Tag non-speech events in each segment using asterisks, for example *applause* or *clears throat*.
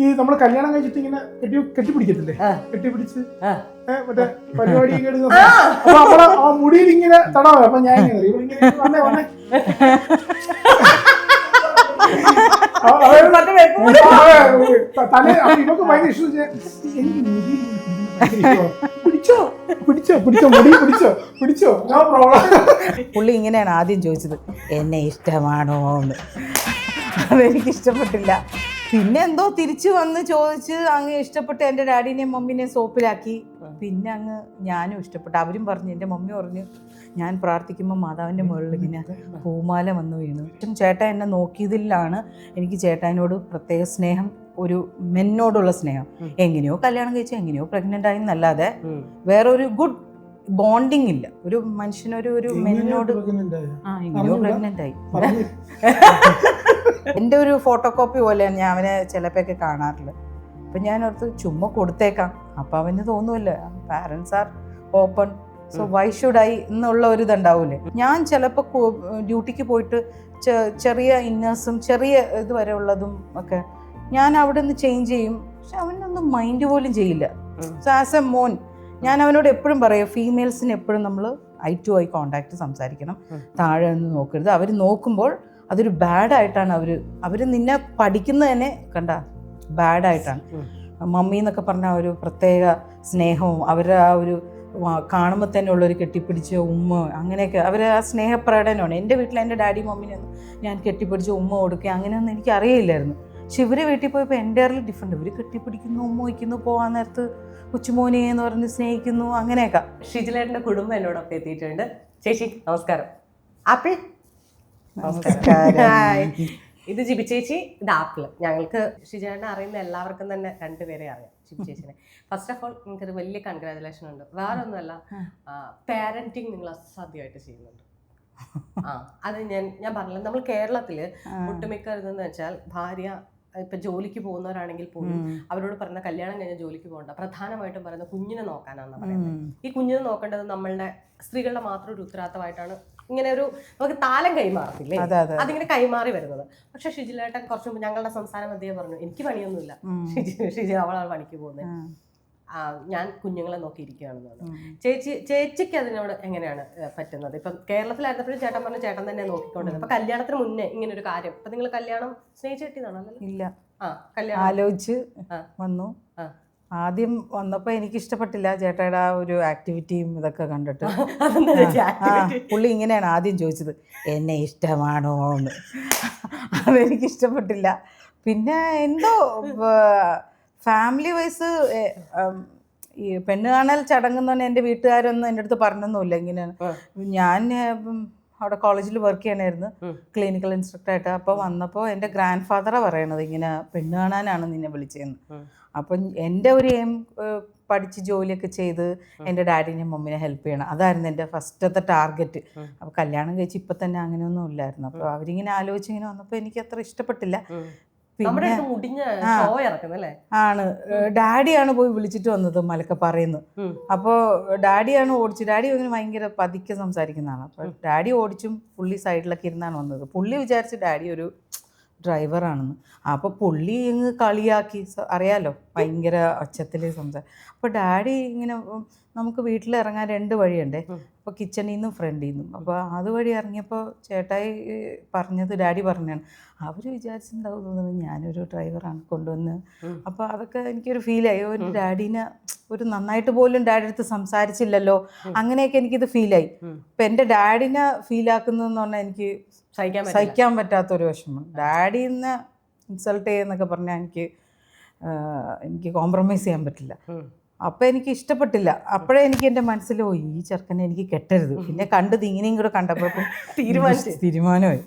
ഈ നമ്മൾ കല്യാണം കഴിച്ചിട്ട് ഇങ്ങനെ കെട്ടി കെട്ടിപ്പിടിക്കത്തില്ലേ. കെട്ടിപ്പിടിച്ച് മറ്റേ പരിപാടി അപ്പൊ നമ്മളെ ആ മുടിയിൽ ഇങ്ങനെ തടവേ. അപ്പൊ ഞാൻ ഇങ്ങനെ ഇവൻ ഇങ്ങനെ വന്നേ വന്നേ. *laughs* തല അപ്പൊ ഇവക്ക് ഭയങ്കര ഇഷ്ടം. എനിക്ക് മുടി പിടിച്ചോ പിടിച്ചോ പിടിച്ചോ മുടി പിടിച്ചോ പിടിച്ചോ. നോ പ്രോബ്ലം പുള്ളി ഇങ്ങനെയാണ് ആദ്യം ചോദിച്ചത് എന്നെ ഇഷ്ടമാണോ എന്ന് അതെനിക്ക് ഇഷ്ടപ്പെട്ടില്ല. പിന്നെ എന്തോ തിരിച്ചു വന്ന് ചോദിച്ച് അങ്ങ് ഇഷ്ടപ്പെട്ട് എന്റെ ഡാഡിനെയും മമ്മീനെയും സോപ്പിലാക്കി. പിന്നെ അങ്ങ് ഞാനും ഇഷ്ടപ്പെട്ടു. അവരും പറഞ്ഞു എന്റെ മമ്മി പറഞ്ഞു ഞാൻ പ്രാർത്ഥിക്കുമ്പോൾ മാതാവിന്റെ മുകളിൽ ഇങ്ങനെ പൂമാല വന്നു വീണു. ഏറ്റവും ചേട്ടൻ എന്നെ നോക്കിയതിലാണ് എനിക്ക് ചേട്ടാനോട് പ്രത്യേക സ്നേഹം ഒരു മെന്നോടുള്ള സ്നേഹം. എങ്ങനെയോ കല്യാണം കഴിച്ചു എങ്ങനെയോ പ്രഗ്നന്റ് ആയി എന്നല്ലാതെ വേറെ ഒരു ഗുഡ് ബോണ്ടിങ് ഇല്ല. ഒരു മനുഷ്യനൊരു ഒരു മെന്നോട് ആ എങ്ങനെയോ. പ്രഗ്നന്റ് ആയി. *laughs* എന്റെ ഒരു ഫോട്ടോ കോപ്പി പോലെയാണ് ഞാൻ അവനെ ചിലപ്പോഴൊക്കെ കാണാറുള്ളത്. അപ്പം ഞാൻ ഓർത്ത് ചുമ്മാ കൊടുത്തേക്കാം. അപ്പം അവന് തോന്നുമല്ലോ parents are open so why should I എന്നുള്ള ഒരു ഇതുണ്ടാവൂലേ. ഞാൻ ചിലപ്പോൾ ഡ്യൂട്ടിക്ക് പോയിട്ട് ചെറിയ ഇന്നേഴ്സും ചെറിയ ഇത് വരെ ഉള്ളതും ഒക്കെ ഞാൻ അവിടെ നിന്ന് ചേഞ്ച് ചെയ്യും. പക്ഷെ അവനൊന്നും മൈൻഡ് പോലും ചെയ്യില്ല. സോ ആസ് എ മോൻ ഞാൻ അവനോട് എപ്പോഴും പറയും ഫീമെയിൽസിന് എപ്പോഴും നമ്മൾ ഐ ടു ഐ കോണ്ടാക്ട് സംസാരിക്കണം. താഴെ നിന്ന് നോക്കരുത്. അവർ നോക്കുമ്പോൾ അതൊരു ബാഡായിട്ടാണ് അവർ അവർ നിന്നെ പഠിക്കുന്നത് തന്നെ കണ്ട ബാഡായിട്ടാണ്. മമ്മി എന്നൊക്കെ പറഞ്ഞ ഒരു പ്രത്യേക സ്നേഹവും അവരുടെ ആ ഒരു കാണുമ്പോൾ തന്നെ ഉള്ളൊരു കെട്ടിപ്പിടിച്ച ഉമ്മ അങ്ങനെയൊക്കെ അവർ ആ സ്നേഹപ്രകടനമാണ്. എന്റെ വീട്ടിൽ എന്റെ ഡാഡി മമ്മീനൊന്നും ഞാൻ കെട്ടിപ്പിടിച്ച് ഉമ്മ കൊടുക്കുക അങ്ങനെയൊന്നും എനിക്ക് അറിയില്ലായിരുന്നു. പക്ഷെ ഇവരെ വീട്ടിൽ പോയപ്പോൾ എന്റെ അറിയിൽ ഡിഫറെന്റ് ഇവർ കെട്ടിപ്പിടിക്കുന്നു ഉമ്മ വയ്ക്കുന്നു പോകാൻ നേരത്ത് കൊച്ചുമോനെ എന്ന് പറഞ്ഞ് സ്നേഹിക്കുന്നു അങ്ങനെയൊക്കെ. ഷിജിലേട്ടന്റെ കുടുംബം എന്നോടൊപ്പം എത്തിയിട്ടുണ്ട്. ചേച്ചി നമസ്കാരം. ആപ്പിൾ? ഹായ്. ഇത് ജിബി ചേച്ചി ഇത് ആപ്പിൾ. ഞങ്ങൾക്ക് ഷിജേട്ടനെ അറിയുന്ന എല്ലാവർക്കും തന്നെ രണ്ടുപേരെ അറിയാം ജിബി ചേച്ചിനെ. ഫസ്റ്റ് ഓഫ് ഓൾ എനിക്കൊരു വലിയ കൺഗ്രാജുലേഷൻ ഉണ്ട്. വേറെ ഒന്നുമല്ല പാരന്റിങ് നിങ്ങൾ അസാധ്യമായിട്ട് ചെയ്യുന്നുണ്ട്. ആ അത് ഞാൻ ഞാൻ പറഞ്ഞില്ല നമ്മൾ കേരളത്തിൽ ഒട്ടുമിക്ക എന്ന് വെച്ചാൽ ഭാര്യ ഇപ്പൊ ജോലിക്ക് പോകുന്നവരാണെങ്കിൽ പോലും. അവരോട് പറഞ്ഞ കല്യാണം കഴിഞ്ഞ ജോലിക്ക് പോകണ്ട. പ്രധാനമായിട്ടും പറയുന്ന കുഞ്ഞിനെ നോക്കാനാണെന്ന് പറയുന്നത്. ഈ കുഞ്ഞിനെ നോക്കേണ്ടത് നമ്മളുടെ സ്ത്രീകളുടെ മാത്രം ഒരു ഉത്തരവാദിത്തമായിട്ടാണ് ഇങ്ങനെ ഒരു നമുക്ക് താലം കൈമാറത്തില്ലേ? അതെ അതെ അതിങ്ങനെ കൈമാറി വരുന്നത്. പക്ഷെ ഷിജിലേട്ടൻ കുറച്ച് മുമ്പ് ഞങ്ങളുടെ സംസ്ഥാനം അദ്ദേഹം പറഞ്ഞു എനിക്ക് പണിയൊന്നുമില്ല. ഷിജി ഷിജി അവളാണ് പണിക്ക് പോകുന്നത്. ഞാൻ കുഞ്ഞുങ്ങളെ നോക്കിയിരിക്കുകയാണെന്ന് പറഞ്ഞു ചേച്ചി ചേച്ചിക്ക് അതിനോട് എങ്ങനെയാണ് പറ്റുന്നത്? ഇപ്പം കേരളത്തിലായിരുന്നപ്പോഴും ചേട്ടൻ പറഞ്ഞു ചേട്ടൻ തന്നെ നോക്കിക്കൊണ്ടിരുന്നത്. അപ്പൊ കല്യാണത്തിന് മുന്നേ ഇങ്ങനെ ഒരു കാര്യം. അപ്പൊ നിങ്ങൾ കല്യാണം സ്നേഹിച്ചു കിട്ടിയതാണോ ഇല്ല. ആ കല്യാണം. ആലോചിച്ച് വന്നു. ആദ്യം വന്നപ്പോൾ എനിക്ക് ഇഷ്ടപ്പെട്ടില്ല ചേട്ടായുടെ ആ ഒരു ആക്ടിവിറ്റിയും ഇതൊക്കെ കണ്ടിട്ട്. *laughs* ആ, പുള്ളി ഇങ്ങനെയാണ് ആദ്യം ചോദിച്ചത് എന്നെ ഇഷ്ടമാണോ? എന്ന്. *laughs* അതെനിക്ക് ഇഷ്ടപ്പെട്ടില്ല പിന്നെ എന്തോ ഫാമിലി വൈസ് ഈ പെണ്ണ് കാണൽ ചടങ്ങെന്ന് പറഞ്ഞാൽ എന്റെ വീട്ടുകാരൊന്നും എന്റെ അടുത്ത് പറഞ്ഞൊന്നുമില്ല ഇങ്ങനെ ഞാൻ അവിടെ കോളേജിൽ വർക്ക് ചെയ്യണമായിരുന്നു. ക്ലിനിക്കൽ ഇൻസ്ട്രക്ടറായിട്ട് അപ്പോൾ വന്നപ്പോൾ എന്റെ ഗ്രാൻഡ് ഫാദറാണ് പറയണത് ഇങ്ങനെ പെണ്ണ് കാണാനാണ് നിന്നെ വിളിച്ചതെന്ന്. അപ്പം എന്റെ ഒരു എയിം പഠിച്ച് ജോലിയൊക്കെ ചെയ്ത് എന്റെ ഡാഡിനെ മമ്മിനെ ഹെൽപ്പ് ചെയ്യണം. അതായിരുന്നു എന്റെ ഫസ്റ്റത്തെ ടാർഗറ്റ്. അപ്പോൾ കല്യാണം കഴിച്ച് ഇപ്പം തന്നെ അങ്ങനെയൊന്നും ഇല്ലായിരുന്നു. അപ്പോൾ അവരിങ്ങനെ ആലോചിച്ച് ഇങ്ങനെ വന്നപ്പോൾ എനിക്ക് അത്ര ഇഷ്ടപ്പെട്ടില്ല. പിന്നെ ആണ്. ഡാഡിയാണ് പോയി വിളിച്ചിട്ട് വന്നത് മലക്ക ഉം. അപ്പോൾ ഡാഡിയാണ് ഓടിച്ചു ഡാഡി അങ്ങനെ ഭയങ്കര പതുക്കെ സംസാരിക്കുന്നതാണ് അപ്പോൾ ഡാഡി ഓടിച്ചും പുള്ളി സൈഡിലൊക്കെ ഇരുന്നാണ് വന്നത്. പുള്ളി വിചാരിച്ച് ഡാഡി ഒരു ഡ്രൈവറാണെന്ന്. അപ്പോൾ പുള്ളി ഇങ്ങ് കളിയാക്കി. അറിയാലോ? ഭയങ്കര ഒച്ചത്തിൽ സംസാരം അപ്പോൾ ഡാഡി ഇങ്ങനെ നമുക്ക് വീട്ടിൽ ഇറങ്ങാൻ രണ്ട് വഴിയുണ്ടേ. അപ്പോൾ കിച്ചണിൽ നിന്നും ഫ്രണ്ടിൽ നിന്നും അപ്പോൾ അതുവഴി ഇറങ്ങിയപ്പോൾ ചേട്ടായി പറഞ്ഞത് ഡാഡി പറഞ്ഞാണ് അവർ വിചാരിച്ചിട്ടുണ്ടാവും തോന്നുന്നത് ഞാനൊരു ഡ്രൈവറാണ് കൊണ്ടുവന്ന്. അപ്പോൾ അതൊക്കെ എനിക്കൊരു ഫീലായി. ഒരു ഡാഡീനെ ഒരു നന്നായിട്ട് പോലും ഡാഡി അടുത്ത് സംസാരിച്ചില്ലല്ലോ. അങ്ങനെയൊക്കെ എനിക്കിത് ഫീലായി. അപ്പം എന്റെ ഡാഡിനെ ഫീലാക്കുന്നതെന്ന് പറഞ്ഞാൽ എനിക്ക് സഹിക്കാൻ സഹിക്കാൻ പറ്റാത്തൊരു വിഷമം. ഡാഡിന്ന് ഇൻസൾട്ട് ചെയ്യുന്നൊക്കെ പറഞ്ഞാൽ എനിക്ക് എനിക്ക് കോംപ്രമൈസ് ചെയ്യാൻ പറ്റില്ല. ഉം. അപ്പം എനിക്ക് ഇഷ്ടപ്പെട്ടില്ല. അപ്പോഴേ എനിക്ക് എന്റെ മനസ്സിൽ ഓ ഈ ചെറുക്കനെ എനിക്ക് കെട്ടരുത്. പിന്നെ കണ്ടത് ഇങ്ങനെയും കൂടെ കണ്ടപ്പോഴേക്കും തീരുമാനിച്ചു. തീരുമാനമായി.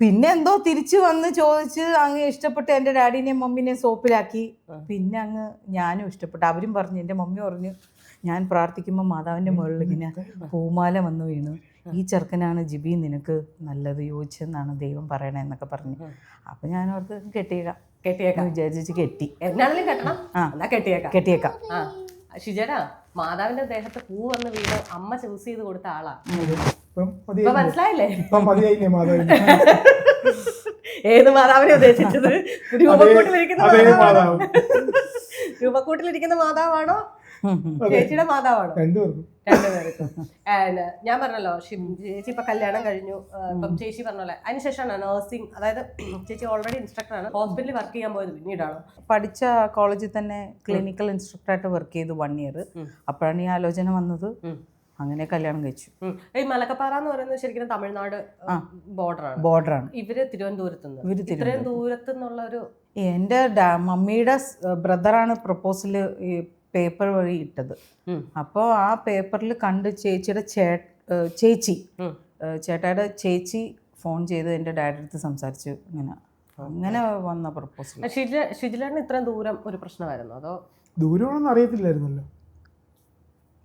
പിന്നെ എന്തോ തിരിച്ചു വന്ന് ചോദിച്ച് അങ്ങ് ഇഷ്ടപ്പെട്ട് എന്റെ ഡാഡിനെയും മമ്മീനെയും സോപ്പിലാക്കി. പിന്നെ അങ്ങ് ഞാനും ഇഷ്ടപ്പെട്ടു. അവരും പറഞ്ഞു എന്റെ മമ്മി പറഞ്ഞു ഞാൻ പ്രാർത്ഥിക്കുമ്പോൾ മാതാവിന്റെ മുകളിൽ ഇങ്ങനെ പൂമാല വന്നു വീണു. ഈ ചെറുക്കനാണ് ജിബി നിനക്ക് നല്ലത് യോജിച്ചെന്നാണ് ദൈവം പറയണേ എന്നൊക്കെ പറഞ്ഞു. അപ്പം ഞാൻ അവർക്ക് കെട്ടിയേക്കാം കെട്ടിയേക്കാം. വിചാരിച്ചു കെട്ടി. എന്നാണെങ്കിലും കെട്ടണം. ആ. എന്നാ കെട്ടിയേക്കാം. കെട്ടിയേക്കാം. ആ. ഷിജടാ മാതാവിന്റെ ദേഹത്ത് പൂ വന്ന് വീട് അമ്മ ചൂസ് ചെയ്ത് കൊടുത്ത ആളാ. ഇപ്പം മനസ്സിലായില്ലേ? ഇപ്പം മതിയായില്ലേ മാധവൻ ഏത് മാതാവിനെ ഉദ്ദേശിച്ചത്? രൂപക്കൂട്ടിലിരിക്കുന്ന മാതാവ്. രൂപക്കൂട്ടിലിരിക്കുന്ന മാതാവാണോ? ചേച്ചിയുടെ മാതാവാണ്? രണ്ടുപേർക്കും. ഞാൻ പറഞ്ഞല്ലോ ചേച്ചി ഇപ്പൊ കല്യാണം കഴിഞ്ഞു. ഇപ്പം ചേച്ചി പറഞ്ഞല്ലേ അതിനുശേഷമാണ് നഴ്സിംഗ് അതായത് *clears throat* ചേച്ചി ഓൾറെഡി ഇൻസ്ട്രക്ടർ ആണ്. ഹോസ്പിറ്റലിൽ വർക്ക് ചെയ്യാൻ പോയത് പിന്നീടാണ്. പഠിച്ച കോളേജിൽ തന്നെ ക്ലിനിക്കൽ ഇൻസ്ട്രക്ടറായിട്ട് വർക്ക് ചെയ്തു വൺ ഇയർ അപ്പോഴാണ് ഈ ആലോചന വന്നത്. അങ്ങനെ കല്യാണം കഴിച്ചു. ഈ മലക്കപ്പാറ എന്ന് പറയുന്നത് ശരിക്കും തമിഴ്നാട് ബോർഡറാണ് ബോർഡറാണ് ഇവർ തിരുവനന്തപുരത്ത് ഇവർ ഇത്രയും എന്റെ ഒരു എന്റെ മമ്മിയുടെ ബ്രദറാണ് പ്രപ്പോസൽ പേപ്പർ വഴി ഇട്ടത്. അപ്പോൾ ആ പേപ്പറിൽ കണ്ട് ചേച്ചിയുടെ ചേ ചേച്ചി. ചേട്ടായുടെ ചേച്ചി ഫോൺ ചെയ്ത് എന്റെ ഡാഡിയുടെ അടുത്ത് സംസാരിച്ചു. ഇങ്ങനെ. അങ്ങനെ വന്ന പ്രപ്പോസൽ ഷിജിലാണ് ഇത്രയും ദൂരം ഒരു പ്രശ്നമായിരുന്നു? അതോ? ദൂരമാണെന്ന് അറിയത്തില്ലായിരുന്നല്ലോ.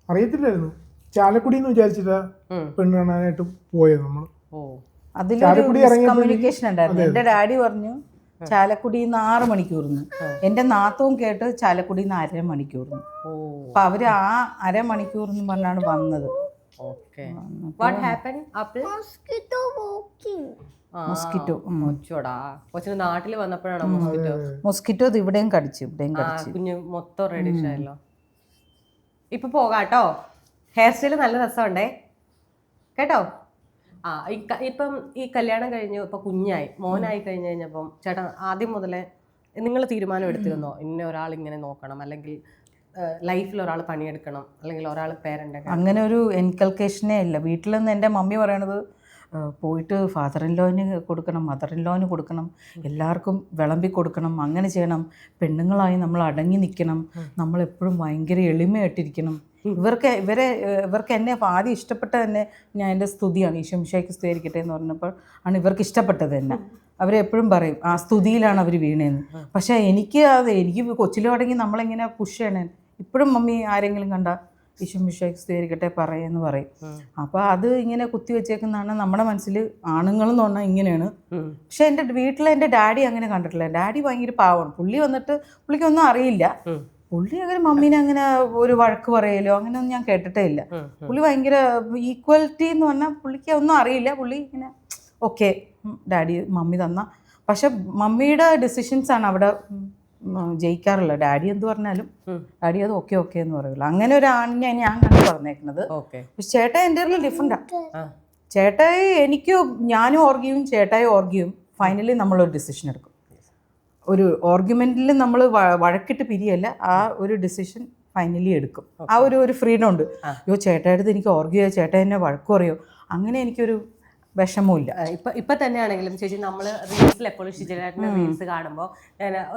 അറിയത്തില്ലായിരുന്നു. ചാലക്കുടി എന്ന് വിചാരിച്ചിട്ട് പെണ്ണ് കാണാനായിട്ട് പോയത് നമ്മൾ ഓ. അതിലൊരു കമ്മ്യൂണിക്കേഷൻ ഉണ്ടായിരുന്നു. എന്റെ ഡാഡി പറഞ്ഞു ചാലക്കുടിയിൽ നിന്ന് ആറ് മണിക്കൂർന്ന്. എന്റെ നാത്തവും കേട്ട് ചാലക്കുടിയിൽ നിന്ന് അര അപ്പൊ അവർ ആ അരമണിക്കൂർന്ന് പറഞ്ഞാണ് വന്നത്. മൊസ്കിറ്റോ കൊച്ചിന് നാട്ടിൽ വന്നപ്പോഴാണ് മൊസ്കിറ്റോ മൊസ്കിറ്റോ ഇത് ഇവിടെയും കടിച്ചു ഇവിടെയും കടിച്ചു. കുഞ്ഞ് മൊത്തം റെഡിഷ് ആയല്ലോ. ഇപ്പൊ പോകാട്ടോ. ഹെയർ സ്റ്റൈൽ നല്ല രസമുണ്ടേ. കേട്ടോ? ആ ഈ ക- ഇപ്പം ഈ കല്യാണം കഴിഞ്ഞു ഇപ്പൊ കുഞ്ഞായി മോനായി കഴിഞ്ഞു കഴിഞ്ഞപ്പം ചേട്ടൻ ആദ്യം മുതലേ നിങ്ങൾ തീരുമാനം എടുത്തിരുന്നോ? ഇന്ന ഒരാൾ ഇങ്ങനെ നോക്കണം അല്ലെങ്കിൽ ലൈഫിൽ ഒരാൾ പണിയെടുക്കണം അല്ലെങ്കിൽ ഒരാൾ പേരന്റെ അങ്ങനെ ഒരു എൻകൽക്കേഷനേ ഇല്ല. വീട്ടിൽ നിന്ന് എന്റെ മമ്മി പറയണത് "ആ, പോയിട്ട് ഫാദർ ഇൻ ലോന് കൊടുക്കണം മദർ ഇൻ ലോന് കൊടുക്കണം എല്ലാവർക്കും വിളമ്പി കൊടുക്കണം അങ്ങനെ ചെയ്യണം. പെണ്ണുങ്ങളായി നമ്മൾ അടങ്ങി നിൽക്കണം. നമ്മളെപ്പോഴും ഭയങ്കര എളിമയായിട്ടിരിക്കണം. ഇവർക്ക് ഇവരെ ഇവർക്ക് എന്നെ ആദ്യം ഇഷ്ടപ്പെട്ട തന്നെ ഞാൻ എന്റെ സ്തുതിയാണ്. ഈശോ മിശോയ്ക്ക് സ്തുതിയായിരിക്കട്ടെ എന്ന് പറഞ്ഞപ്പോൾ ആണ് ഇവർക്ക് ഇഷ്ടപ്പെട്ടത് തന്നെ. അവരെപ്പോഴും പറയും ആ സ്തുതിയിലാണ് അവർ വീണേന്ന്. പക്ഷേ എനിക്ക് അത് എനിക്ക് കൊച്ചിലും നമ്മളെങ്ങനെ നമ്മളിങ്ങനെ പുഷ് ചെയ്യണേ? ഇപ്പോഴും മമ്മി ആരെങ്കിലും കണ്ട ഈശോ മിശോയ്ക്ക് സ്തുതിയായിരിക്കട്ടെ പറയുമെന്ന് പറയും അപ്പോൾ അത് ഇങ്ങനെ കുത്തി വെച്ചേക്കുന്നതാണ് നമ്മുടെ മനസ്സിൽ ആണുങ്ങളെന്ന് പറഞ്ഞാൽ ഇങ്ങനെയാണ്. പക്ഷേ എന്റെ വീട്ടിലെ എന്റെ ഡാഡി അങ്ങനെ കണ്ടിട്ടില്ല. ഡാഡി ഭയങ്കര പാവമാണ്. പുള്ളി വന്നിട്ട് പുള്ളിക്കൊന്നും അറിയില്ല. പുള്ളി അങ്ങനെ മമ്മീനെ അങ്ങനെ ഒരു വഴക്ക് പറയലോ അങ്ങനെയൊന്നും ഞാൻ കേട്ടിട്ടേ ഇല്ല. പുള്ളി ഭയങ്കര ഈക്വാലിറ്റി എന്ന് പറഞ്ഞാൽ പുള്ളിക്ക് ഒന്നും അറിയില്ല. പുള്ളി ഇങ്ങനെ ഓക്കെ ഡാഡി മമ്മി തന്ന. പക്ഷെ മമ്മിയുടെ ഡിസിഷൻസ് ആണ് അവിടെ ജയിക്കാറുള്ളത്. ഡാഡി എന്ത് പറഞ്ഞാലും ഡാഡി അത് ഓക്കെ ഓക്കെ എന്ന് പറയുള്ളൂ. അങ്ങനെ ഒരു ആണിനെ ഞാൻ കണ്ടു പറഞ്ഞേക്കുന്നത്. ഓക്കെ പക്ഷെ ചേട്ട എന്റെ ഡിഫറെന്റാണ് ചേട്ടായി എനിക്ക് ഞാനും ഓർഗ്യവും ചേട്ടായി ഓർഗ്യവും ഫൈനലി നമ്മളൊരു ഡിസിഷൻ എടുക്കും. ഒരു ഓർഗ്യുമെന്റിൽ നമ്മൾ വഴക്കിട്ട് പിരിയല്ല ആ ഒരു ഡിസിഷൻ ഫൈനലി എടുക്കും. ആ ഒരു ഒരു ഫ്രീഡം ഉണ്ട്. അയ്യോ ചേട്ടായുടെ എനിക്ക് ഓർഗ്യോ ചേട്ടാ എന്നെ വഴക്ക് പറയോ? അങ്ങനെ എനിക്കൊരു വിഷമമില്ല ഇപ്പൊ ഇപ്പൊ തന്നെയാണെങ്കിലും ചേച്ചി നമ്മൾ റീൽസിൽ എപ്പോഴും ഷിജിലേട്ടന്റെ റീൽസ് കാണുമ്പോൾ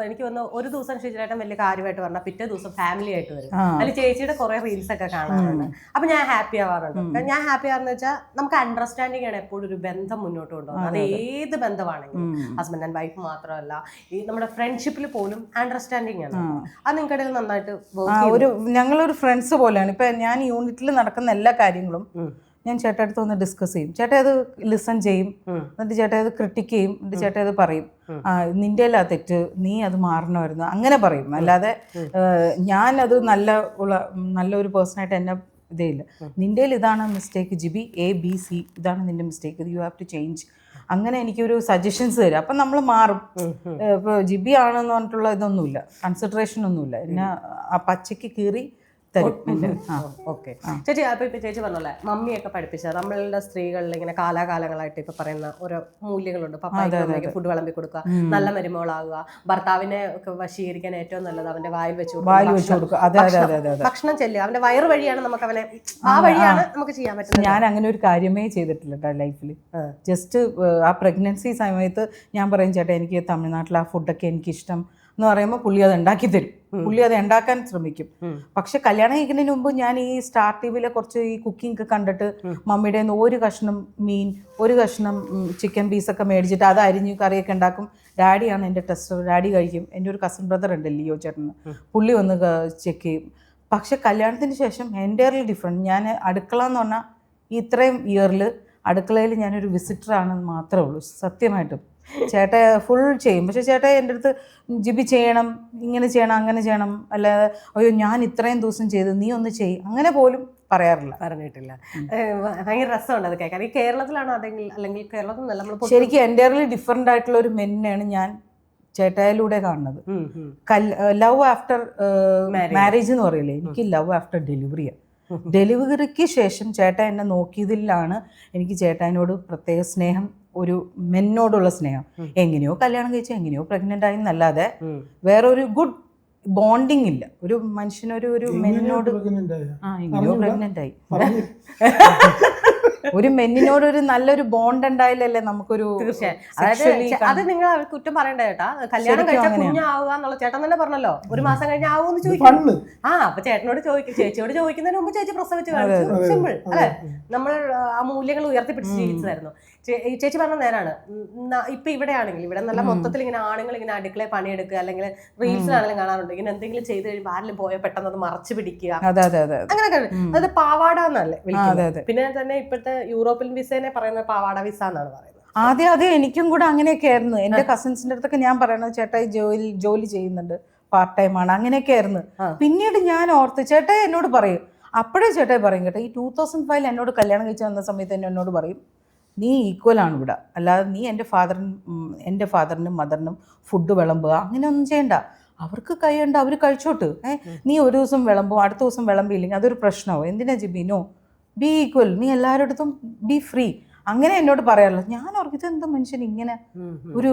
എനിക്ക് വന്ന് ഒരു ദിവസം ഷിജിലേട്ടൻ വലിയ കാര്യമായിട്ട് പറഞ്ഞാൽ പിറ്റേ ദിവസം ഫാമിലി ആയിട്ട് വരും. അതിൽ ചേച്ചിയുടെ കുറെ റീൽസ് ഒക്കെ കാണാറുണ്ട്. അപ്പൊ ഞാൻ ഹാപ്പി ആവാറുണ്ട്. ഞാൻ ഹാപ്പി ആവാന്ന് വെച്ചാൽ നമുക്ക് അണ്ടർസ്റ്റാൻഡിങ് ആണ് എപ്പോഴും ഒരു ബന്ധം മുന്നോട്ട് കൊണ്ടുപോകുന്നത്. അത് ഏത് ബന്ധമാണെങ്കിലും ഹസ്ബൻഡ് ആൻഡ് വൈഫ് മാത്രമല്ല ഈ നമ്മുടെ ഫ്രണ്ട്ഷിപ്പിൽ പോലും അണ്ടർസ്റ്റാൻഡിങ് ആണ്. അത് നിങ്ങൾക്കിടയിൽ നന്നായിട്ട് work ആ ഒരു ഞങ്ങളൊരു ഫ്രണ്ട്സ് പോലെയാണ്. ഇപ്പൊ ഞാൻ യൂണിറ്റിൽ നടക്കുന്ന എല്ലാ കാര്യങ്ങളും ഞാൻ ചേട്ടാ അടുത്ത് ഒന്ന് ഡിസ്കസ് ചെയ്യും. ചേട്ടാ അത് ലിസൺ ചെയ്യും. എന്നിട്ട് ചേട്ടാ അത് ക്രിട്ടിക് ചെയ്യും. എന്നിട്ട് ചേട്ടാ അത് പറയും. ആ നിന്റെ അല്ല തെറ്റ്. നീ അത് മാറണമായിരുന്നു. അങ്ങനെ പറയും. അല്ലാതെ ഞാൻ അത് നല്ല ഉള്ള നല്ലൊരു പേഴ്സണായിട്ട് എന്നെ ഇതേ ഇല്ല നിന്റെ ഇതാണ് mistake Jibi. A B C ഇതാണ് നിന്റെ mistake you have to change അങ്ങനെ എനിക്കൊരു സജഷൻസ് തരും. അപ്പം നമ്മൾ മാറും. ഇപ്പോൾ ജിബി ആണെന്ന് പറഞ്ഞിട്ടുള്ള ഇതൊന്നുമില്ല. കൺസിഡറേഷൻ ഒന്നുമില്ല. എന്നെ ആ പച്ചയ്ക്ക് കീറി ഓക്കെ. ചേച്ചി അപ്പൊ ഇപ്പൊ ചേച്ചി പറഞ്ഞല്ലേ മമ്മിയൊക്കെ പഠിപ്പിച്ച നമ്മളുടെ സ്ത്രീകളിൽ ഇങ്ങനെ കാലാകാലങ്ങളായിട്ട് ഇപ്പൊ പറയുന്ന ഓരോ മൂല്യങ്ങളുണ്ട്. പപ്പായ്ക്ക് ഫുഡ് വിളമ്പി കൊടുക്കുക നല്ല മരുമകളാകുക ഭർത്താവിനെ ഒക്കെ വശീകരിക്കാൻ ഏറ്റവും നല്ലത് അവന്റെ വായിൽ വെച്ച് കൊടുക്കുക. ഭക്ഷണം- ചെല്ലുക. അവന്റെ വയറ് വഴിയാണ് നമുക്ക് അവനെ ആ വഴിയാണ് നമുക്ക് ചെയ്യാൻ പറ്റുന്നത്. ഞാൻ അങ്ങനെ ഒരു കാര്യമേ ചെയ്തിട്ടില്ല കേട്ടോ ലൈഫിൽ ജസ്റ്റ് ആ പ്രഗ്നൻസി സമയത്ത് ഞാൻ പറയും ചേട്ടാ എനിക്ക് തമിഴ്നാട്ടിലെ ആ ഫുഡൊക്കെ എനിക്കിഷ്ടം. എന്ന് പറയുമ്പോൾ പുള്ളി അത് ഉണ്ടാക്കി തരും. പുള്ളി അത് ഉണ്ടാക്കാൻ ശ്രമിക്കും. പക്ഷെ കല്യാണം കഴിക്കുന്നതിന് മുമ്പ് ഞാൻ ഈ സ്റ്റാർ ടി വിയിലെ കുറച്ച് ഈ കുക്കിംഗ് ഒക്കെ കണ്ടിട്ട് മമ്മിയുടെ ഒരു കഷ്ണം മീൻ ഒരു കഷ്ണം ചിക്കൻ പീസൊക്കെ മേടിച്ചിട്ട് അത് അരിഞ്ഞ് കറിയൊക്കെ ഉണ്ടാക്കും. ഡാഡിയാണ് എന്റെ ടെസ്റ്റ് ഡാഡി കഴിക്കും. എന്റെ ഒരു കസിൻ ബ്രദർ ഉണ്ട് ലിയോ ചേട്ടന്. പുള്ളി വന്ന് ചെക്ക് ചെയ്യും. പക്ഷെ കല്യാണത്തിന് ശേഷം എന്റയർലി ഡിഫറെന്റ് ഞാൻ അടുക്കള എന്ന് പറഞ്ഞാൽ ഇത്രയും ഇയറിൽ അടുക്കളയിൽ ഞാനൊരു വിസിറ്ററാണെന്ന് മാത്രമേ ഉള്ളൂ. സത്യമായിട്ടും. ചേട്ട ഫുൾ ചെയ്യും. പക്ഷെ ചേട്ട എന്റെ അടുത്ത് ജിബി ചെയ്യണം ഇങ്ങനെ ചെയ്യണം അങ്ങനെ ചെയ്യണം. അല്ലാതെ അയ്യോ ഞാൻ ഇത്രയും ദിവസം ചെയ്ത് നീ ഒന്ന് ചെയ്. അങ്ങനെ പോലും പറയാറില്ല. പറഞ്ഞിട്ടില്ല. ഭയങ്കര രസമുണ്ട് അത് കേൾക്കാൻ. ഈ കേരളത്തിലാണോ അതെങ്കിൽ അല്ലെങ്കിൽ കേരളത്തിൽ നമ്മൾ ശരിക്കും എന്റയർലി ഡിഫറെന്റ് ആയിട്ടുള്ള ഒരു മെന്നാണ് ഞാൻ ചേട്ടായിലൂടെ കാണുന്നത്. ലവ് ആഫ്റ്റർ മാരേജ് എന്ന് പറയില്ലേ? എനിക്ക് ലവ് ആഫ്റ്റർ ഡെലിവറിയാണ് ഡെലിവറിക്ക് ശേഷം ചേട്ടാ എന്നെ നോക്കിയതിലാണ് എനിക്ക് ചേട്ടായിനോട് പ്രത്യേക സ്നേഹം ഒരു മെന്നോടുള്ള സ്നേഹം. എങ്ങനെയോ കല്യാണം കഴിച്ച് എങ്ങനെയോ പ്രഗ്നന്റ് ആയി എന്നല്ലാതെ വേറെ ഒരു ഗുഡ് ബോണ്ടിങ് ഇല്ല. ഒരു മനുഷ്യനൊരു ഒരു മെന്നിനോട്? ആ എങ്ങനെയോ പ്രഗ്നന്റ് പ്രഗ്നന്റ് ആയി. *laughs* ഒരു മെന്നിനോട് ഒരു നല്ലൊരു ബോണ്ട് ഉണ്ടായില്ലല്ലേ നമുക്കൊരു തീർച്ചയായും. അതായത് അത് നിങ്ങൾ കുറ്റം പറയണ്ട ചേട്ടാ. കല്യാണം കഴിച്ച. കുഞ്ഞാവുക എന്നുള്ള ചേട്ടൻ തന്നെ പറഞ്ഞല്ലോ. ഒരു മാസം കഴിഞ്ഞ ആവുമെന്ന് ചോദിക്കും ആ അപ്പൊ ചേട്ടനോട് ചോദിക്കും ചേച്ചിയോട് ചോദിക്കുന്നതിന് മുമ്പ് ചേച്ചി പ്രസവിച്ച് കാണിച്ചു. സിമ്പിൾ അല്ലെ? നമ്മൾ ആ മൂല്യങ്ങൾ ഉയർത്തിപ്പിടിച്ച് ജീവിച്ചതായിരുന്നു. ചേച്ചി പറഞ്ഞ നേരാണ്. ഇപ്പൊ ഇവിടെ ആണെങ്കിൽ ഇവിടെ നല്ല മൊത്തത്തിൽ ഇങ്ങനെ ആണുങ്ങൾ ഇങ്ങനെ അടുക്കളയിൽ പണിയെടുക്കുക അല്ലെങ്കിൽ റീൽസിലാണെങ്കിലും കാണാറുണ്ട്. ഇങ്ങനെ എന്തെങ്കിലും ചെയ്ത് കഴിയുമ്പോൾ ആരെങ്കിലും പോയ പെട്ടെന്ന് അത് മറച്ചു പിടിക്കുക. അങ്ങനെയൊക്കെ. അത് പാവാട എന്നല്ലേ വിളിക്കുന്നത്. അതെ അതെ. പിന്നെ തന്നെ ഇപ്പോഴത്തെ യൂറോപ്യൻ വിസേനെ പറയുന്നത് പാവാട വിസ എന്നാണ് പറയുന്നത്. ആദ്യം ആദ്യം എനിക്കും കൂടെ അങ്ങനെയൊക്കെ ആയിരുന്നു. എന്റെ കസിൻസിന്റെ അടുത്തൊക്കെ ഞാൻ പറയണത് ചേട്ടായി ജോലി ജോലി ചെയ്യുന്നുണ്ട്. പാർട്ട് ടൈം ആണ്. അങ്ങനെയൊക്കെ ആയിരുന്നു. പിന്നീട് ഞാൻ ഓർത്ത് ചേട്ടായി എന്നോട് പറയും. അപ്പോഴേ ചേട്ടായി പറയും കേട്ടോ. ഈ ടൂ തൗസൻഡ് ഫൈവിൽ എന്നോട് കല്യാണം കഴിച്ചു വന്ന സമയത്ത് തന്നെ എന്നോട് പറയും. നീ ഈക്വൽ ആണ് ഇവിടെ. അല്ലാതെ നീ എന്റെ ഫാദറിനും എന്റെ ഫാദറിനും മദറിനും ഫുഡ് വിളമ്പുക അങ്ങനെയൊന്നും ചെയ്യണ്ട. അവർക്ക് കഴിയണ്ട അവർ കഴിച്ചോട്ട്. ഏഹ് നീ ഒരു ദിവസം വിളമ്പും അടുത്ത ദിവസം വിളമ്പിയില്ലെങ്കിൽ അതൊരു പ്രശ്നമാവും. എന്തിനാ ജിബിനോ ബി ഈക്വൽ നീ എല്ലാവരുടെ അടുത്തും ബി ഫ്രീ അങ്ങനെ എന്നോട് പറയാറില്ല. ഞാൻ ഓർക്കും ഇതെന്താ മനുഷ്യൻ ഇങ്ങനെ ഒരു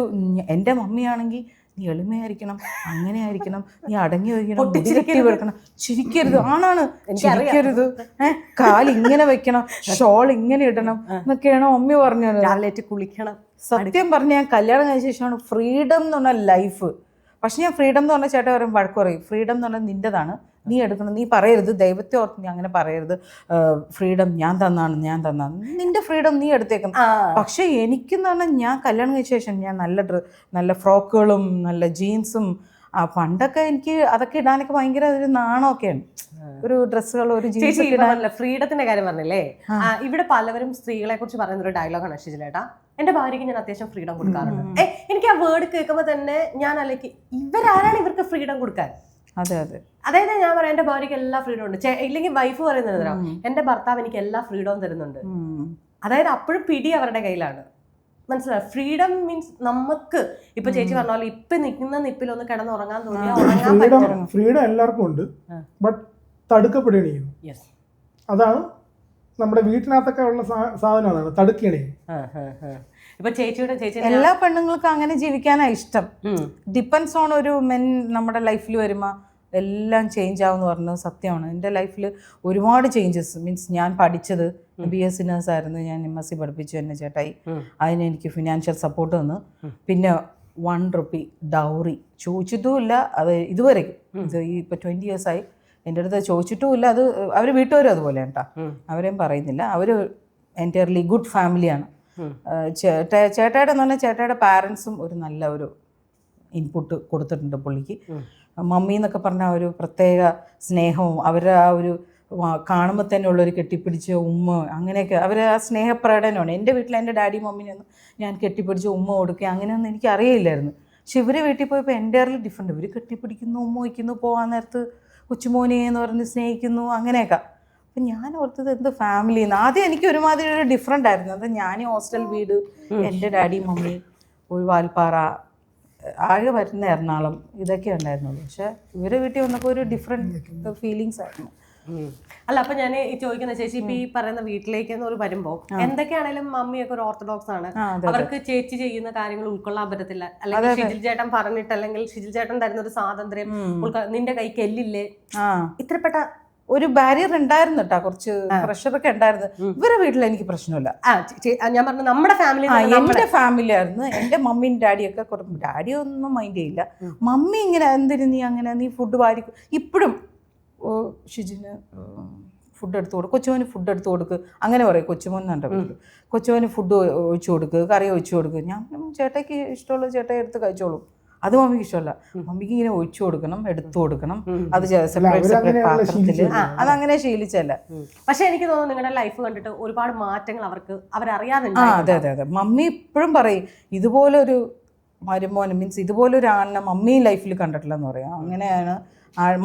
എന്റെ മമ്മിയാണെങ്കിൽ നീ എളിമയായിരിക്കണം അങ്ങനെ ആയിരിക്കണം നീ അടങ്ങി വയ്ക്കണം വെക്കണം. ചിരിക്കരുത്. ആണാണ്. ചിരിക്കരുത്. ഏഹ് കാൽ ഇങ്ങനെ വെക്കണം ഷോൾ ഇങ്ങനെ ഇടണം എന്നൊക്കെയാണ് അമ്മ പറഞ്ഞത്. രാവിലേറ്റ് കുളിക്കണം. സത്യം പറഞ്ഞ ഞാൻ കല്യാണം കഴിഞ്ഞ ശേഷമാണ് ഫ്രീഡം എന്ന് പറഞ്ഞ ലൈഫ് പക്ഷെ ഞാൻ ഫ്രീഡം എന്ന് പറഞ്ഞ ചേട്ടാ പറയും വഴക്ക് പറയും. ഫ്രീഡം എന്ന് പറഞ്ഞാൽ നിന്റെതാണ് നീ എടുക്കണം നീ പറയരുത് ദൈവത്തെ ഓർത്ത് നീ അങ്ങനെ പറയരുത്. ഫ്രീഡം ഞാൻ തന്നാണ് ഞാൻ തന്നാണ്. നിന്റെ ഫ്രീഡം നീ എടുത്തേക്കണം. പക്ഷേ എനിക്കെന്ന് പറഞ്ഞാൽ ഞാൻ കല്യാണം കഴിച്ച ശേഷം ഞാൻ നല്ല ഡ്ര നല്ല ഫ്രോക്കുകളും നല്ല ജീൻസും ആ പണ്ടൊക്കെ എനിക്ക് അതൊക്കെ ഇടാനൊക്കെ ഭയങ്കര ഒരു നാണമൊക്കെയാണ് ഒരു ഡ്രസ്സുകൾ ഒരു ഫ്രീഡത്തിന്റെ കാര്യം പറഞ്ഞില്ലേ? ഇവിടെ പലവരും സ്ത്രീകളെ കുറിച്ച് പറയുന്ന ഒരു ഡയലോഗാണ് ഷിജിലേട്ടാ എന്റെ ഭാര്യയ്ക്ക് ഞാൻ അത്യാവശ്യം ഫ്രീഡം കൊടുക്കാറുണ്ട്. എനിക്ക് ആ വേർഡ് കേൾക്കുമ്പോൾ തന്നെ ഞാൻ അല്ലെങ്കിൽ ഇവരാരാണ് ഇവർക്ക് ഫ്രീഡം കൊടുക്കാൻ? അതെ അതെ. അതായത് ഞാൻ പറയാം എന്റെ ഭാര്യക്ക് എല്ലാ ഫ്രീഡം ഉണ്ട്. ഇല്ലെങ്കിൽ വൈഫ് പറയുന്നത്? എന്റെ ഭർത്താവ് എനിക്ക് എല്ലാ ഫ്രീഡവും തരുന്നുണ്ട്. അതായത് അപ്പോഴും പിടി അവരുടെ കയ്യിലാണ്. മനസ്സിലായി? ഫ്രീഡം മീൻസ് നമുക്ക് ഇപ്പൊ ചേച്ചി പറഞ്ഞ പോലെ ഇപ്പൊ നിൽക്കുന്ന നിപ്പിൽ ഒന്ന് കിടന്നുറങ്ങാൻ തോന്നിയാൽ ഉറങ്ങാൻ ഫ്രീഡം ഫ്രീഡം എല്ലാവർക്കും ഉണ്ട്. ബട്ട് തടുക്കപ്പെടുകയാണ് അതാണ് നമ്മുടെ വീട്ടിനകത്തൊക്കെ ഉള്ള സാധനം അതാണ് ചെയ്യുന്നത് ഇപ്പൊ ചേച്ചിയുടെ ചേച്ചി എല്ലാ പെണ്ണുങ്ങൾക്കും അങ്ങനെ ജീവിക്കാനാ ഇഷ്ടം. ഡിപ്പെൻസ് ഓൺ ഒരു മെൻ നമ്മുടെ ലൈഫിൽ വരുമ്പോൾ എല്ലാം ചേഞ്ച് ആവുമെന്ന് പറഞ്ഞത് സത്യമാണ്. എന്റെ ലൈഫിൽ ഒരുപാട് ചേഞ്ചസ് മീൻസ് ഞാൻ പഠിച്ചത് ബി എസ് സി ആയിരുന്നു. ഞാൻ എം എസ് സി പഠിപ്പിച്ചു എന്നെ ചേട്ടായി. അതിന് എനിക്ക് ഫിനാൻഷ്യൽ സപ്പോർട്ട് തന്നു. പിന്നെ വൺ റുപ്പി ഡൗറി ചോദിച്ചിട്ടുമില്ല. അത് ഇതുവരെയും ഇത് ഈ ഇയേഴ്സ് ആയി. ഇയേഴ്സായി എന്റെ അടുത്ത് ചോദിച്ചിട്ടുമില്ല. അത് അവർ വീട്ടുകാരും അതുപോലെ കേട്ടോ. അവരെയും പറയുന്നില്ല. അവർ എന്റയർലി ഗുഡ് ഫാമിലിയാണ് ചേട്ട ചേട്ടായുടെ എന്ന് പറഞ്ഞാൽ ചേട്ടായുടെ പാരൻസും ഒരു നല്ല ഒരു ഇൻപുട്ട് കൊടുത്തിട്ടുണ്ട് പുള്ളിക്ക്. മമ്മി എന്നൊക്കെ പറഞ്ഞ ഒരു പ്രത്യേക സ്നേഹവും അവരുടെ ആ ഒരു കാണുമ്പോൾ തന്നെ ഉള്ളൊരു കെട്ടിപ്പിടിച്ച ഉമ്മ അങ്ങനെയൊക്കെ അവർ ആ സ്നേഹപ്രകടനമാണ്. എന്റെ വീട്ടിൽ എന്റെ ഡാഡി മമ്മിനൊന്നും ഞാൻ കെട്ടിപ്പിടിച്ച ഉമ്മ കൊടുക്കുക അങ്ങനെയൊന്നും എനിക്ക് അറിയില്ലായിരുന്നു. പക്ഷെ ഇവരെ വീട്ടിൽ പോയപ്പോൾ എന്റെ അറിൽ ഡിഫറെന്റ് ഇവർ കെട്ടിപ്പിടിക്കുന്നു ഉമ്മ വയ്ക്കുന്നു പോകാൻ നേരത്ത് കൊച്ചുമോനെ എന്ന് പറഞ്ഞ് സ്നേഹിക്കുന്നു അങ്ങനെയൊക്കെ. അപ്പം ഞാൻ ഓർത്തത് എന്ത് ഫാമിലി എന്ന് ആദ്യം എനിക്ക് ഒരുമാതിരി ഒരു ഡിഫറെന്റ് ആയിരുന്നു. അത് ഞാൻ ഹോസ്റ്റൽ വീട് എന്റെ ഡാഡി മമ്മി ഒരു വാൽപ്പാറ ആകെ വരുന്ന എറണാകുളം ഇതൊക്കെ ഉണ്ടായിരുന്നുള്ളൂ. പക്ഷെ ഇവരെ വീട്ടിൽ വന്നപ്പോൾ ഒരു ഡിഫറെന്റ് ഫീലിങ്സ് ആയിരുന്നു. അല്ല അപ്പൊ ഞാൻ ചോദിക്കുന്ന ചേച്ചി ഇപ്പൊ ഈ പറയുന്ന വീട്ടിലേക്ക് ഒരു വരുമ്പോ എന്തൊക്കെയാണെങ്കിലും മമ്മിയൊക്കെ ഒരു ഓർത്തഡോക്സ് ആണ്. അവർക്ക് ചേച്ചി ചെയ്യുന്ന കാര്യങ്ങൾ ഉൾക്കൊള്ളാൻ പറ്റത്തില്ല. അല്ലെങ്കിൽ ഷിജിൽ ചേട്ടൻ പറഞ്ഞിട്ട് അല്ലെങ്കിൽ ഷിജിൽ ചേട്ടൻ തരുന്ന ഒരു സ്വാതന്ത്ര്യം നിന്റെ കൈക്ക് എല്ലില്ലേ ഇത്രപ്പെട്ട ഒരു ബാരിയർ ഉണ്ടായിരുന്നു കേട്ടോ കുറച്ച് പ്രഷറൊക്കെ ഉണ്ടായിരുന്നു. ഇവരെ വീട്ടിൽ എനിക്ക് പ്രശ്നമില്ല. ഞാൻ പറഞ്ഞു നമ്മുടെ ഫാമിലി എന്റെ ഫാമിലി ആയിരുന്നു. എന്റെ മമ്മിയും ഡാഡിയൊക്കെ കുറച്ച് ഡാഡി ഒന്നും മൈൻഡ് ചെയ്യില്ല. മമ്മി ഇങ്ങനെ എന്തിനു നീ അങ്ങനെ നീ ഫുഡ് വാരി ഇപ്പോഴും ഓ ഷിജിന് ഫുഡ് എടുത്ത് കൊടുക്കും കൊച്ചുമോന് ഫുഡ് എടുത്ത് കൊടുക്ക്. അങ്ങനെ പറയും കൊച്ചുമോൻ എന്നുണ്ട് വീട്ടിൽ കൊച്ചുമോന് ഫുഡ് ഒഴിച്ചു കൊടുക്ക് കറി ഒഴിച്ചു കൊടുക്ക്. ഞാൻ ചേട്ടയ്ക്ക് ഇഷ്ടമുള്ള ചേട്ടയെ എടുത്ത് കഴിച്ചോളും. അത് മമ്മിക്ക് ഇഷ്ടമല്ല. മമ്മിക്ക് ഇങ്ങനെ ഒഴിച്ചു കൊടുക്കണം എടുത്തു കൊടുക്കണം. അത് സെപ്പറേറ്റ് സെപ്പറേറ്റ് പാത്രത്തിൽ അതങ്ങനെ ശീലിച്ചല്ല പക്ഷെ എനിക്ക് തോന്നുന്നു നിങ്ങളുടെ ലൈഫ് കണ്ടിട്ട് ഒരുപാട് മാറ്റങ്ങൾ അവർക്ക് അവരറിയാതെ ആ അതെ അതെ അതെ. മമ്മി ഇപ്പോഴും പറയും ഇതുപോലൊരു മരുമോന് മീൻസ് ഇതുപോലൊരു ആളിനെ മമ്മി ലൈഫിൽ കണ്ടിട്ടില്ല എന്ന് പറയാം. അങ്ങനെയാണ്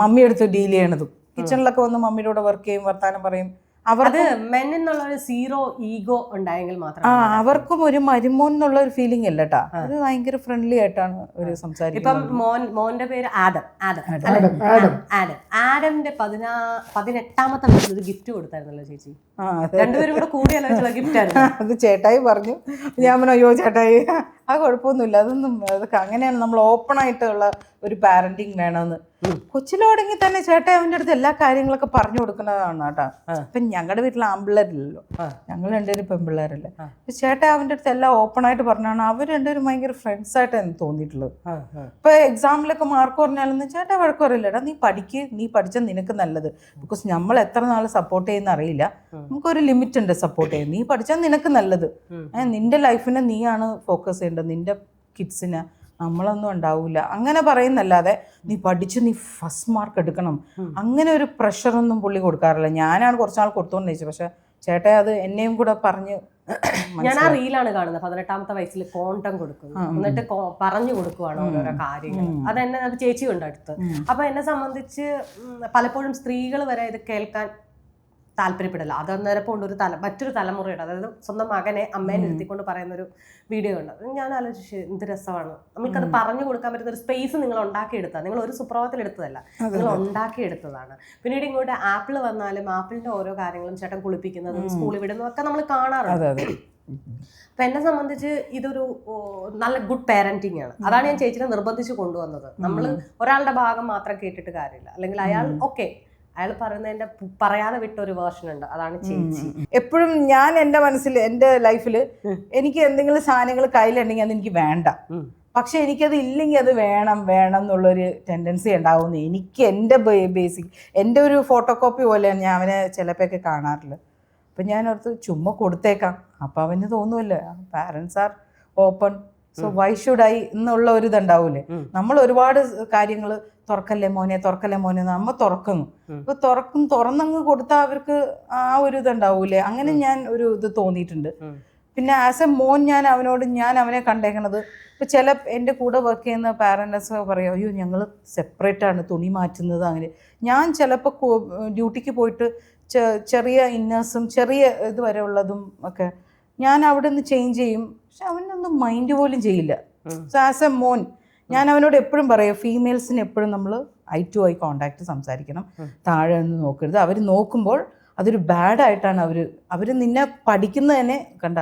മമ്മി എടുത്ത് ഡീൽ ചെയ്യണതും. കിച്ചണിലൊക്കെ വന്ന് മമ്മിയുടെ കൂടെ വർക്ക് ചെയ്യും വർത്താനം പറയും. അവർ അത് മെൻ എന്നുള്ള ഒരു സീറോ ഈഗോ ഉണ്ടായെങ്കിൽ ആ മാത്രം അവർക്കും ഒരു മരുമോൻ എന്നുള്ള ഒരു ഫീലിംഗ് അല്ല കേട്ടാ അത് ഭയങ്കര ഫ്രണ്ട്ലി ആയിട്ടാണ് ഒരു ഇപ്പം സംസാരിക്കുന്നത് മോൻ മോന്റെ പേര് ആദം. ആദം. ആദം. ആദമിന്റെ പതിനാ പതിനെട്ടാമത്തെ വയസ്സിൽ ഒരു ഗിഫ്റ്റ് കൊടുത്തായിരുന്നല്ലോ ചേച്ചി. ആ രണ്ടുപേരും കൂടെ കൂടിയാലോചിച്ചുള്ള ഗിഫ്റ്റ് അത് ചേട്ടായി പറഞ്ഞു. ഞാൻ പറഞ്ഞു അയ്യോ ചേട്ടായി ആ കുഴപ്പമൊന്നുമില്ല. അതൊന്നും അതൊക്കെ അങ്ങനെയാണ് നമ്മൾ ഓപ്പൺ ആയിട്ടുള്ള ഒരു പാരന്റിങ് വേണമെന്ന്. കൊച്ചിലോടെങ്കിൽ തന്നെ ചേട്ടായി അവന്റെ അടുത്ത് എല്ലാ കാര്യങ്ങളൊക്കെ പറഞ്ഞു കൊടുക്കുന്നതാണ് കേട്ടാ. ഇപ്പം ഞങ്ങളുടെ വീട്ടിൽ ആമ്പിള്ളേരില്ലല്ലോ. ഞങ്ങൾ രണ്ടുപേരും പെൺപിള്ളേരല്ലേ ചേട്ടായി അവന്റെ അടുത്ത് എല്ലാം ഓപ്പൺ ആയിട്ട് പറഞ്ഞാണ് അവർ രണ്ടുപേരും ഭയങ്കര ഫ്രണ്ട്സ് ആയിട്ട് എനിക്ക് തോന്നിയിട്ടുള്ളത്. ഇപ്പൊ എക്സാമിലൊക്കെ മാർക്ക് പറഞ്ഞാലൊന്നും ചേട്ടാ വഴക്ക് പറയില്ലടാ. നീ പഠിക്ക് നീ പഠിച്ചാൽ നിനക്ക് നല്ലത്. ബിക്കോസ് നമ്മൾ എത്ര നാൾ സപ്പോർട്ട് ചെയ്യുന്ന അറിയില്ല നമുക്കൊരു ലിമിറ്റ് ഉണ്ട് സപ്പോർട്ട് ചെയ്യാൻ. നീ പഠിച്ചാൽ നിനക്ക് നല്ലത്. നിന്റെ ലൈഫിനെ നീയാണ് ഫോക്കസ് ചെയ്യേണ്ടത്. നിന്റെ കിഡ്സിന് നമ്മളൊന്നും ഉണ്ടാവില്ല അങ്ങനെ പറയുന്നല്ലാതെ നീ പഠിച്ച് നീ ഫസ്റ്റ് മാർക്ക് എടുക്കണം. അങ്ങനെ ഒരു പ്രഷറൊന്നും പുള്ളി കൊടുക്കാറില്ല. ഞാനാണ് കുറച്ചാൾ കൊടുത്തോണ്ടിരിച്ചത്. പക്ഷെ ചേട്ടാ അത് എന്നെയും കൂടെ പറഞ്ഞ് ഞാൻ ആ റീലാണ് കാണുന്നത്. പതിനെട്ടാമത്തെ വയസ്സിൽ കോണ്ടം കൊടുക്കും എന്നിട്ട് പറഞ്ഞു കൊടുക്കുവാണ് ഓരോരോ കാര്യങ്ങൾ അത് എന്നെ അത് ചേച്ചിയുണ്ട് അടുത്ത്. അപ്പൊ എന്നെ സംബന്ധിച്ച് പലപ്പോഴും സ്ത്രീകൾ വരെ ഇത് കേൾക്കാൻ താല്പര്യപ്പെടില്ല. അത് അന്നേരം കൊണ്ടൊരു ഒരു തല മറ്റൊരു തലമുറയുടെ അതായത് സ്വന്തം മകനെ അമ്മേനെ ഇരുത്തിക്കൊണ്ട് പറയുന്ന ഒരു വീഡിയോ ഉണ്ട് അത് ഞാൻ ആലോചിച്ചു എന്ത് രസമാണ്. നമുക്കത് പറഞ്ഞു കൊടുക്കാൻ പറ്റുന്ന ഒരു സ്പേസ് നിങ്ങൾ ഉണ്ടാക്കിയെടുത്താൽ നിങ്ങൾ ഒരു സുപ്രഭാതത്തിൽ എടുത്തതല്ല. നിങ്ങൾ ഉണ്ടാക്കിയെടുത്തതാണ്. പിന്നീട് ഇങ്ങോട്ട് ആപ്പിൾ വന്നാലും ആപ്പിളിന്റെ ഓരോ കാര്യങ്ങളും ചേട്ടൻ കുളിപ്പിക്കുന്നതും സ്കൂളിൽ വിടുന്നതും ഒക്കെ നമ്മൾ കാണാറുണ്ട്. അപ്പൊ എന്നെ സംബന്ധിച്ച് ഇതൊരു നല്ല ഗുഡ് പാരന്റിങ് ആണ്. അതാണ് ഞാൻ ചേച്ചിനെ നിർബന്ധിച്ച് കൊണ്ടുവന്നത്. നമ്മൾ ഒരാളുടെ ഭാഗം മാത്രം കേട്ടിട്ട് കാര്യമില്ല. അല്ലെങ്കിൽ അയാൾ ഓക്കെ അയാൾ പറയുന്നതിന്റെ പറയാതെ വിട്ട ഒരു വേർഷൻ ഉണ്ട്. അതാണ് ചേച്ചി. എപ്പോഴും ഞാൻ എന്റെ മനസ്സിൽ എന്റെ ലൈഫിൽ എനിക്ക് എന്തെങ്കിലും സാധനങ്ങൾ കയ്യിലുണ്ടെങ്കിൽ അത് എനിക്ക് വേണ്ട. പക്ഷെ എനിക്കത് ഇല്ലെങ്കിൽ അത് വേണം വേണം എന്നുള്ളൊരു ടെൻഡൻസി ഉണ്ടാവുന്നു എനിക്ക് എന്റെ ബേസിക് എന്റെ ഒരു ഫോട്ടോ കോപ്പി പോലെ ഞാൻ അവനെ ചിലപ്പോഴൊക്കെ കാണാറുള്ളത് അപ്പം ഞാൻ ഓർത്ത് ചുമ്മാ കൊടുത്തേക്കാം. അപ്പം അവന് തോന്നുമല്ലോ parents are open so why should I എന്നുള്ള ഒരു ഇതുണ്ടാവൂലേ? നമ്മൾ ഒരുപാട് കാര്യങ്ങൾ തുറക്കല്ലേ മോനെ തുറക്കല്ലേ മോനെ നമ്മ തുറക്കുന്നു. അപ്പൊ തുറക്കും തുറന്നങ്ങ് കൊടുത്താൽ അവർക്ക് ആ ഒരു ഇതുണ്ടാവൂലേ? അങ്ങനെ ഞാൻ ഒരു ഇത് തോന്നിയിട്ടുണ്ട്. പിന്നെ ആസ് എ മോൻ ഞാൻ അവനോട് ഞാൻ അവനെ കണ്ടേക്കണത് ഇപ്പൊ ചില എന്റെ കൂടെ വർക്ക് ചെയ്യുന്ന പാരന്റ്സ് പറയും അയ്യോ ഞങ്ങൾ സെപ്പറേറ്റ് ആണ് തുണി മാറ്റുന്നത് അങ്ങനെ. ഞാൻ ചിലപ്പോൾ ഡ്യൂട്ടിക്ക് പോയിട്ട് ചെറിയ ഇന്നേഴ്സും ചെറിയ ഇത് വരെ ഉള്ളതും ഒക്കെ ഞാൻ അവിടെ നിന്ന് ചേഞ്ച് ചെയ്യും. പക്ഷെ അവനൊന്നും മൈൻഡ് പോലും ചെയ്യില്ല. സോ ആസ് എ മോൻ ഞാൻ അവനോട് എപ്പോഴും പറയും ഫീമെയിൽസിന് എപ്പോഴും നമ്മൾ ഐ ടു ഐ കോണ്ടാക്ട് സംസാരിക്കണം. താഴെ നിന്ന് നോക്കരുത്. അവർ നോക്കുമ്പോൾ അതൊരു ബാഡായിട്ടാണ് അവർ അവർ നിന്നെ പഠിക്കുന്നത് തന്നെ കണ്ട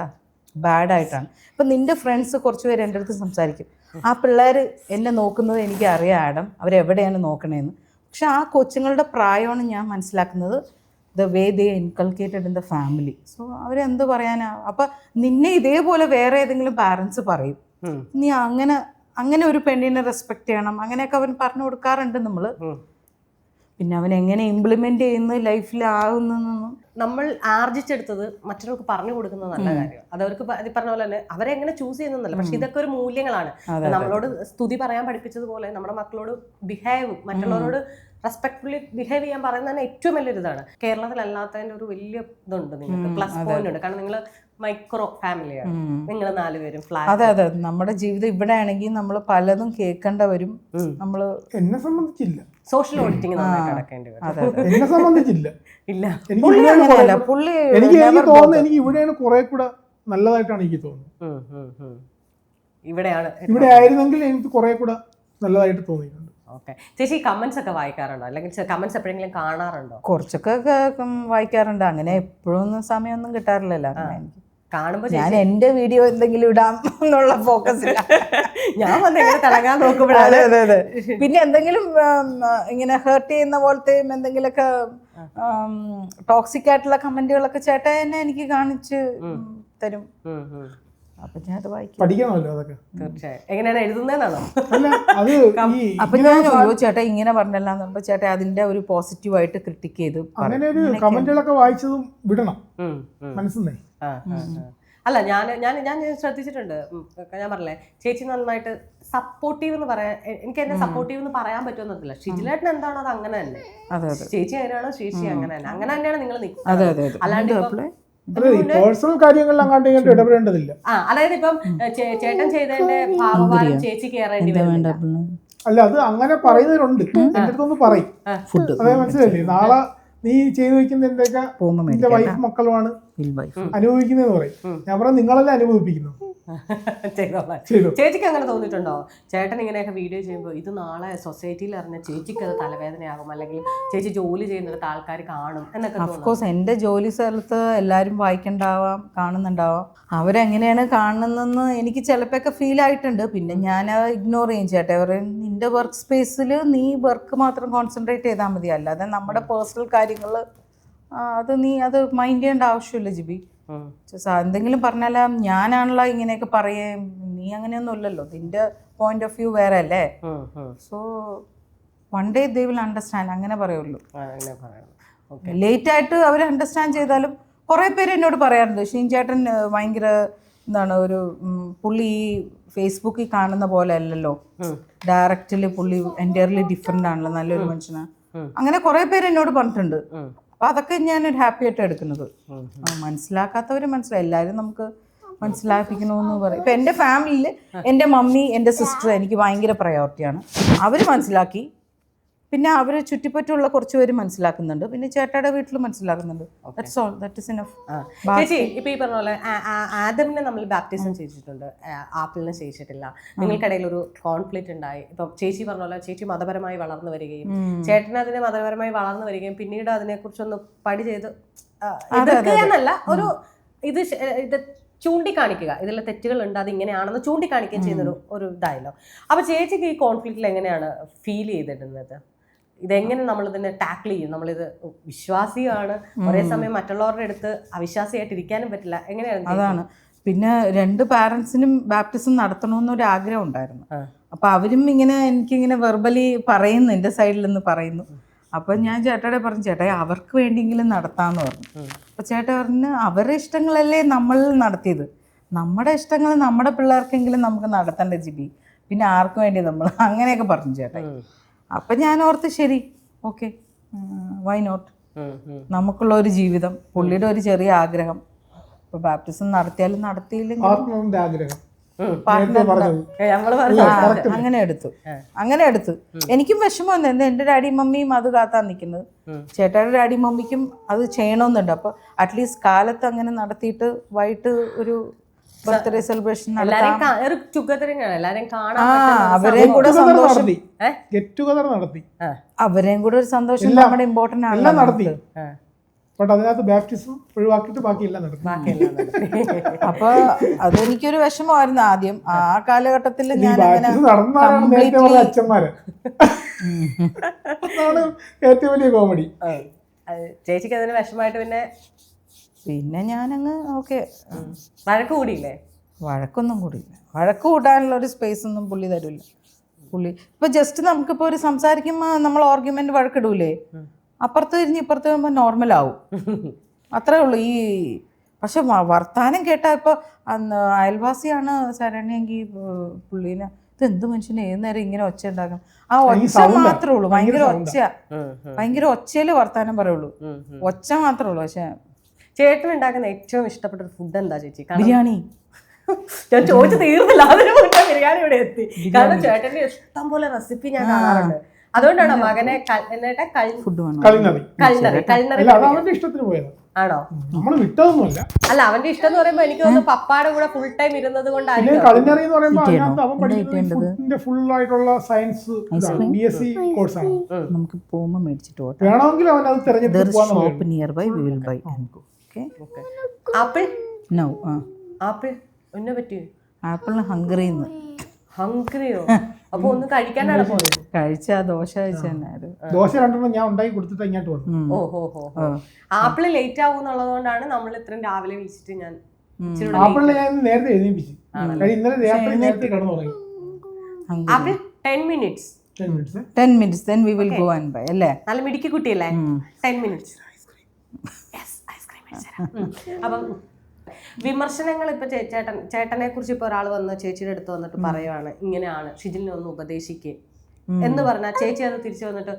ബാഡായിട്ടാണ് ഇപ്പം നിന്റെ ഫ്രണ്ട്സ് കുറച്ച് പേര് എന്റെ അടുത്ത് സംസാരിക്കും. ആ പിള്ളേർ എന്നെ നോക്കുന്നത് എനിക്ക് അറിയാം ആഡം. അവരെവിടെയാണ് നോക്കണേന്ന്. പക്ഷെ ആ കൊച്ചുങ്ങളുടെ പ്രായമാണ് ഞാൻ മനസ്സിലാക്കുന്നത്. The way they inculcated in the family so അവരെന്ത് പറയാനാ? അപ്പം നിന്നെ ഇതേപോലെ വേറെ ഏതെങ്കിലും പാരൻസ് പറയും. നീ അങ്ങനെ അങ്ങനെ ഒരു പെണ്ണിനെ റെസ്പെക്ട് ചെയ്യണം. അങ്ങനെയൊക്കെ അവൻ പറഞ്ഞു കൊടുക്കാറുണ്ട് നമ്മൾ പിന്നെ അവൻ എങ്ങനെ ഇംപ്ലിമെന്റ് ചെയ്യുന്ന ലൈഫിലാകുന്നൊന്നും നമ്മൾ ആർജിച്ചെടുത്തത് മറ്റൊരാൾക്ക് പറഞ്ഞു കൊടുക്കുന്നത് നല്ല കാര്യം. അത് അവർക്ക് ഈ പറഞ്ഞ പോലെ തന്നെ അവരെ എങ്ങനെ ചൂസ് ചെയ്യുന്നതല്ല പക്ഷെ ഇതൊക്കെ ഒരു മൂല്യങ്ങളാണ്. നമ്മളോട് സ്തുതി പറയാൻ പഠിപ്പിച്ചതുപോലെ നമ്മുടെ മക്കളോട് ബിഹേവ് മറ്റുള്ളവരോട് റെസ്പെക്ട്ഫുള്ളി ബിഹേവ് ചെയ്യാൻ പറയുന്നത് തന്നെ ഏറ്റവും വലിയൊരു ഇതാണ്. കേരളത്തിലല്ലാത്തതിന്റെ ഒരു വലിയ ഇതുണ്ട് നിങ്ങൾക്ക്. പ്ലസ് പോയിന്റ് ഉണ്ട്. കാരണം നിങ്ങൾ മൈക്രോ ഫാമിലിയാണ് നിങ്ങൾ നാലുപേരും ഫ്ലാറ്റ് അതെ അതെ. നമ്മുടെ ജീവിതം ഇവിടെ ആണെങ്കിൽ നമ്മൾ പലതും കേൾക്കേണ്ട വരും നമ്മൾ എന്നെ സംബന്ധിച്ചില്ല. സോഷ്യൽ ഓഡിറ്റിംഗ് നടക്കേണ്ടി വരും. അതെ അതെ. എന്നെ സംബന്ധിച്ചില്ല. *laughs* ഇല്ല. എനിക്ക് എനിക്ക് തോന്നുന്നത് എനിക്ക് ഇവിടെയാണ് കുറെ കൂടെ നല്ലതായിട്ടാണ് എനിക്ക് തോന്നുന്നത്. ഇവിടെയാണ് ഇവിടെ ആയിരുന്നെങ്കിൽ എനിക്ക് കുറെ കൂടെ നല്ലതായിട്ട് തോന്നിയിട്ടുണ്ട്. ഓക്കെ. ചേച്ചി കമന്റ്സ് ഒക്കെ വായിക്കാറുണ്ടോ? അല്ലെങ്കിൽ കമന്റ്സ് എപ്പോഴെങ്കിലും കാണാറുണ്ടോ? കുറച്ചൊക്കെ വായിക്കാറുണ്ട്. അങ്ങനെ എപ്പോഴൊന്നും സമയമൊന്നും കിട്ടാറില്ലല്ലോ. എനിക്ക് കാണുമ്പോ ഞാൻ എന്റെ വീഡിയോ എന്തെങ്കിലും ഇടാം എന്നുള്ള ഫോക്കസ് *laughs* ഞാൻ വന്നിങ്ങനെ തിളങ്ങാൻ നോക്കുമ്പോഴാണ് പിന്നെ എന്തെങ്കിലും ഇങ്ങനെ ഹേർട്ട് ചെയ്യുന്ന പോലത്തെയും എന്തെങ്കിലുമൊക്കെ ടോക്സിക് ആയിട്ടുള്ള കമന്റുകളൊക്കെ ചേട്ടാ എന്നെ എനിക്ക് കാണിച്ച് തരും. അപ്പൊ ഞാൻ അത് വായിക്കും. പഠിക്കണമല്ലോ അതൊക്കെ. തീർച്ചയായും. എങ്ങനെയാണ് എഴുതുന്നതെന്നാണോ? അത് *laughs* അപ്പൊ ഞാൻ അയ്യോ ചേട്ടാ ഇങ്ങനെ പറഞ്ഞല്ലോ എന്ന് ചേട്ടാ അതിന്റെ ഒരു പോസിറ്റീവായിട്ട് ക്രിട്ടിക് ചെയ്ത്. അങ്ങനെ ഒരു കമന്റുകളൊക്കെ വായിച്ചതും വിടണം. ആ. അല്ല ഞാൻ ഞാൻ ഞാൻ ശ്രദ്ധിച്ചിട്ടുണ്ട്. ഞാൻ പറഞ്ഞേ ചേച്ചി നന്നായിട്ട് സപ്പോർട്ടീവ് എന്ന് പറയാൻ എനിക്ക് എന്നെ സപ്പോർട്ടീവ് എന്ന് പറയാൻ പറ്റുമെന്നറിയില്ല ഷിജിലേട്ടൻ എന്താണോ അത് അങ്ങനെ തന്നെ. ചേച്ചി അങ്ങനെയാണോ ചേച്ചി അങ്ങനെ തന്നെ. അങ്ങനെ തന്നെയാണ് നിങ്ങൾ അതെ നിൽക്കുന്നത് അല്ലാണ്ട് പേഴ്സണൽ കാര്യങ്ങളിൽ അങ്ങോട്ടും ഇങ്ങോട്ടും ഇടപെടേണ്ടതില്ല. ആ അതായത് ഇപ്പം ചേട്ടൻ ചെയ്തതിന്റെ ഭാവഭാരം ചേച്ചി കയറേണ്ടി അല്ല അത് അങ്ങനെ പറയുന്നവരുണ്ട്. എന്റെ അടുത്തൊന്ന് പറയും. ഫുഡ്. അതേ മനസ്സിലല്ലേ നാളെ നീ ചെയ്തു വെക്കുന്ന എന്തൊക്കെ നിന്റെ വൈഫ് മക്കളുമാണ് വൈഫ്. അനുഭവിക്കുന്നതെന്ന് പറയും. ഞാൻ പറയാം നിങ്ങളല്ലേ അനുഭവിപ്പിക്കുന്നു ചെയ്തോളാം. ചേച്ചിക്ക് അങ്ങനെ തോന്നിയിട്ടുണ്ടോ? ചേട്ടൻ ഇങ്ങനെയൊക്കെ വീഡിയോ ചെയ്യുമ്പോൾ ഇത് നാളെ സൊസൈറ്റിയിൽ അറിഞ്ഞ ചേച്ചിക്ക് അത് തലവേദനയാകും. അല്ലെങ്കിൽ ചേച്ചി ജോലി ചെയ്യുന്നിടത്ത് ആൾക്കാർ കാണും എന്നൊക്കെ അഫ്കോഴ്സ് എന്റെ ജോലി സ്ഥലത്ത് എല്ലാവരും വായിക്കണ്ടാവാം കാണുന്നുണ്ടാവാം. അവരെങ്ങനെയാണ് കാണുന്നതെന്ന് എനിക്ക് ചിലപ്പോഴൊക്കെ ഫീൽ ആയിട്ടുണ്ട്. പിന്നെ ഞാൻ ഇഗ്നോർ ചെയ്യും. ചേട്ടാ പറയും നിന്റെ വർക്ക് സ്പേസിൽ നീ വർക്ക് മാത്രം കോൺസെൻട്രേറ്റ് ചെയ്താൽ മതി. അല്ലാതെ നമ്മുടെ പേഴ്സണൽ കാര്യങ്ങൾ അത് നീ അത് മൈൻഡ് ചെയ്യേണ്ട ആവശ്യമില്ല ജിബി. എന്തെങ്കിലും പറഞ്ഞാൽ ഞാനാണല്ലോ ഇങ്ങനെയൊക്കെ പറയേം നീ അങ്ങനെയൊന്നും ഇല്ലല്ലോ നിന്റെ പോയിന്റ് ഓഫ് വ്യൂ വേറെ അല്ലേ. So one day they will understand അങ്ങനെ പറയുള്ളൂ. ലേറ്റ് ആയിട്ട് അവർ അണ്ടർസ്റ്റാൻഡ് ചെയ്താലും കുറേ പേര് എന്നോട് പറയാറുണ്ട് ഷീൻ ചേട്ടൻ ഭയങ്കര എന്താണ് ഒരു പുള്ളി ഈ ഫേസ്ബുക്കിൽ കാണുന്ന പോലെ അല്ലല്ലോ. ഡയറക്റ്റിൽ പുള്ളി എന്റയർലി ഡിഫറെന്റ് ആണല്ലോ നല്ലൊരു മനുഷ്യനാണ് അങ്ങനെ കുറേ പേര് എന്നോട് പറഞ്ഞിട്ടുണ്ട്. അപ്പോൾ അതൊക്കെ ഞാനൊരു ഹാപ്പി ആയിട്ട് എടുക്കുന്നത്. മനസ്സിലാക്കാത്തവർ മനസ്സിലായി. എല്ലാവരും നമുക്ക് മനസ്സിലാക്കിക്കണമെന്ന് പറയും. ഇപ്പം എന്റെ ഫാമിലിയിൽ എന്റെ മമ്മി എന്റെ സിസ്റ്റർ എനിക്ക് ഭയങ്കര പ്രയോറിറ്റിയാണ് അവർ മനസ്സിലാക്കി പിന്നെ അവരെ ചുറ്റിപ്പറ്റുള്ള കുറച്ച് പേര് മനസ്സിലാക്കുന്നുണ്ട്. പിന്നെ ചേട്ടായുടെ വീട്ടിൽ മനസ്സിലാക്കുന്നുണ്ട്. That's all that is enough ചേച്ചി ഇപ്പൊ ഈ പറഞ്ഞ പോലെ ആദമിനെ നമ്മൾ ബാപ്റ്റിസം ചെയ്തിട്ടുണ്ട്. ആപ്പിളിനെ ചെയ്തിട്ടില്ല നിങ്ങൾക്കിടയിൽ ഒരു കോൺഫ്ലിക്റ്റ് ഉണ്ടായി. ഇപ്പൊ ചേച്ചി പറഞ്ഞ പോലെ ചേച്ചി മതപരമായി വളർന്നു വരികയും ചേട്ടൻ അതിനെ മതപരമായി വളർന്നു വരികയും പിന്നീട് അതിനെക്കുറിച്ചൊന്ന് പടി ചെയ്ത് ആ, എതിർക്കുക എന്നല്ല ഒരു ഇത് ഇത് ചൂണ്ടിക്കാണിക്കുക. ഇതിലെ തെറ്റുകൾ ഉണ്ട് അത് ഇങ്ങനെയാണെന്ന് ചൂണ്ടിക്കാണിക്കുകയും ചെയ്യുന്നൊരു ഒരു ഒരു ഇതായല്ലോ. അപ്പൊ ചേച്ചിക്ക് ഈ കോൺഫ്ലിക്റ്റിൽ എങ്ങനെയാണ് ഫീൽ ചെയ്തിടുന്നത്? ഇതെങ്ങനെ നമ്മൾ ഇതിനെ ടാക്കിൾ ചെയ്യും? നമ്മളിത് വിശ്വാസിയാണ്. ഒരേ സമയം മറ്റുള്ളവരുടെ അടുത്ത് അവിശ്വാസിയായിട്ട് ഇരിക്കാനും പറ്റില്ല. എങ്ങനെയാണ് അതാണ്. പിന്നെ രണ്ട് പാരൻസിനും ബാപ്റ്റിസം നടത്തണമെന്നൊരു ആഗ്രഹം ഉണ്ടായിരുന്നു. അപ്പൊ അവരും ഇങ്ങനെ എനിക്കിങ്ങനെ വെർബലി പറയുന്നു എന്റെ സൈഡിൽ നിന്ന് പറയുന്നു. അപ്പൊ ഞാൻ ചേട്ടയുടെ പറഞ്ഞു ചേട്ടാ അവർക്ക് വേണ്ടിയെങ്കിലും നടത്താന്ന് പറഞ്ഞു. അപ്പൊ ചേട്ട പറഞ്ഞു അവരുടെ ഇഷ്ടങ്ങളല്ലേ നമ്മൾ നടത്തിയത്? നമ്മുടെ ഇഷ്ടങ്ങൾ നമ്മുടെ പിള്ളേർക്കെങ്കിലും നമുക്ക് നടത്തേണ്ട ജിബി? പിന്നെ ആർക്ക് വേണ്ടി നമ്മൾ? അങ്ങനെയൊക്കെ പറഞ്ഞു ചേട്ടാ അപ്പം ഞാൻ ഓർത്ത് ശരി ഓക്കെ. Why not. നമുക്കുള്ള ഒരു ജീവിതം പുള്ളിയുടെ ഒരു ചെറിയ ആഗ്രഹം. ഇപ്പൊ ബാപ്റ്റിസം നടത്തിയാലും നടത്തിയില്ലെങ്കിൽ അങ്ങനെ എടുത്തു. അങ്ങനെ എടുത്തു. എനിക്കും വിഷമം എന്താ എന്റെ ഡാഡി മമ്മിയും അത് കാത്താൻ നിൽക്കുന്നത് ചേട്ടായുടെ ഡാഡി മമ്മിക്കും അത് ചെയ്യണമെന്നുണ്ട്. അപ്പൊ അറ്റ്ലീസ്റ്റ് കാലത്ത് അങ്ങനെ നടത്തിയിട്ട് വൈകിട്ട് ഒരു ബർത്ത്ഡേ സെലിബ്രേഷൻ അവരെയും കൂടെ സന്തോഷം. ഗെറ്റ് ടുഗദർ നടത്തി. അവരെയും കൂടെ ഒരു സന്തോഷം നമ്മുടെ ഇമ്പോർട്ടന്റ് ആണ് നടത്തി. ബട്ട് അതിനകത്ത് ബാപ്റ്റിസം ഒഴിവാക്കിയിട്ട് ബാക്കിയെല്ലാം നടത്തി. *laughs* അപ്പൊ അതെനിക്കൊരു വിഷമമായിരുന്നു ആദ്യം. ആ കാലഘട്ടത്തിൽ ഞാൻ അച്ഛന്മാര്. *laughs* ഏറ്റവും വലിയ കോമഡി ചേച്ചിക്ക് അതിന് വിഷമായിട്ട് പിന്നെ പിന്നെ ഞാനങ്ങ് ഓക്കെ. വഴക്ക് കൂടിയില്ലേ? വഴക്കൊന്നും കൂടിയില്ല. വഴക്ക് കൂടാനുള്ള ഒരു സ്പേസ് ഒന്നും പുള്ളി തരില്ല പുള്ളി ഇപ്പൊ ജസ്റ്റ് നമുക്കിപ്പോൾ ഒരു സംസാരിക്കുമ്പോൾ നമ്മൾ ഓർഗ്യുമെന്റ് വഴക്കിടൂലേ? അപ്പുറത്ത് തിരിഞ്ഞ് ഇപ്പുറത്ത് വരുമ്പോൾ നോർമൽ ആവും. അത്രേ ഉള്ളൂ. ഈ പക്ഷെ വർത്താനം കേട്ടാൽ ഇപ്പോൾ അന്ന് അയൽവാസിയാണ് ശരണ്യെങ്കിൽ പുള്ളീനെ ഇത് എന്ത് മനുഷ്യനെ ഏത് നേരം ഇങ്ങനെ ഒച്ച ഉണ്ടാക്കണം? ആ ഒച്ച. മാത്രമേ ഉള്ളൂ. ഭയങ്കര ഒച്ച. ഭയങ്കര ഒച്ചയിൽ വർത്താനം പറയുള്ളൂ. ഒച്ച മാത്രമേ ഉള്ളൂ. പക്ഷെ ചേട്ടൻ ഉണ്ടാക്കുന്ന ഏറ്റവും ഇഷ്ടപ്പെട്ട ഒരു ഫുഡ് എന്താ ചേച്ചി? ബിരിയാണി. ഞാൻ ചോദിച്ചു തീർന്നില്ല. അതിന് മുന്നേ ബിരിയാണി ഇവിടെ എത്തി. കാരണം ചേട്ടന്റെ ഇഷ്ടം പോലെ റെസിപ്പി ഞാൻ കാണാറുണ്ട്. അതുകൊണ്ടാണ് മകനെ ആണോ? അല്ല അവന്റെ ഇഷ്ടം എന്ന് പറയുമ്പോ എനിക്ക് തോന്നുന്നു പപ്പാടെ കൂടെ ഫുൾ ടൈം ഇരുന്നത് ഫുഡിന്റെ ഫുൾ ആയിട്ടുള്ള സയൻസ് ബി എസ് സി കോഴ്സാണ് നമുക്ക് പോകുമ്പോൾ മേടിച്ചിട്ട് വേണമെങ്കിൽ അവൻ അത് തെരഞ്ഞെടുത്ത് near by we will buy apple? Now ആ. ആപ്പിൾ? എന്നെ പറ്റി ആപ്പിളിന് ഹംഗറിന്ന്. ഹംഗറിയോ? അപ്പൊ ഒന്ന് കഴിക്കാനാണ് പോകുന്നത് കഴിച്ച ദോശ കഴിച്ച ദോശ രണ്ടെണ്ണം ഞാൻ ഉണ്ടാക്കി കൊടുത്തിട്ട് ഇങ്ങോട്ട് വന്നു. ഓഹോ ഓ ഹോ ഹോ ആ. ആപ്പിൾ ലേറ്റ് ആവും എന്നുള്ളതുകൊണ്ടാണ് നമ്മൾ ഇത്രയും രാവിലെ വിളിച്ചിട്ട് ഞാൻ ആപ്പിളിനെ ഞാൻ നേരത്തെ എഴുന്നേപ്പിച്ചു ഇന്നലെ രാത്രി നേരത്തെ കിടന്നു തുടങ്ങി hungry apple ten minutes. Ten minutes. Ten minutes then we will go and buy അല്ലേ? നല്ല മിടുക്കി കുട്ടിയല്ലേ. Ten minutes. അപ്പം വിമർശനങ്ങൾ ഇപ്പൊ ചേട്ടൻ ചേട്ടനെ കുറിച്ച് ഇപ്പൊ ഒരാൾ വന്ന് ചേച്ചിയുടെ അടുത്ത് വന്നിട്ട് പറയുവാണ് ഇങ്ങനെയാണ് ഷിജിലിനെ ഒന്ന് ഉപദേശിക്കേ. എന്ന് പറഞ്ഞാൽ ചേച്ചി അത് തിരിച്ചു വന്നിട്ട്